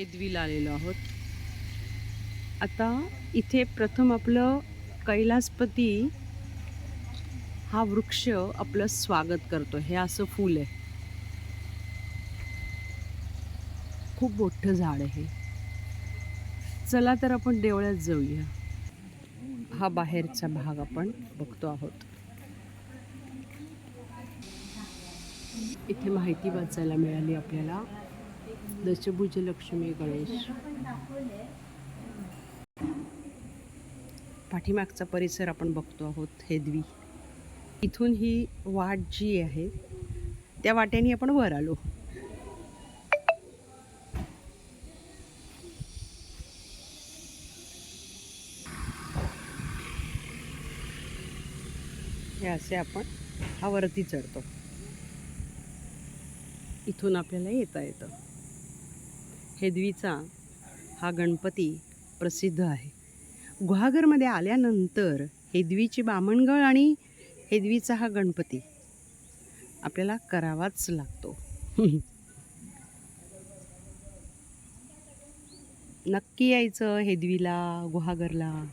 हेदवीला आलेलो आहोत. आता इथे प्रथम आपलं कैलासपती हा वृक्ष आपलं स्वागत करतो. हे असं फूल आहे. खूप मोठं झाड आहे चला तर आपण देवळात जाऊया. हा बाहेरचा भाग आपण बघतो आहोत. इथे माहिती वाचायला मिळाली आपल्याला. दशभुज लक्ष्मी गणेश. पाठीमागचा परिसर आपण बघतो आहोत हेदवी इथून ही वाट जी आहे त्या वाट्याने आपण वर आलो. हे असे आपण हा वरती चढतो. इथून आपल्याला येता येतं. हेदवीचा हा गणपती प्रसिद्ध आहे. गुहागरमध्ये आल्यानंतर हेदवीची बामणगळ आणि हेदवीचा हा गणपती. आपल्याला करावाच लागतो. नक्की यायचं हेदवीला गुहागरला.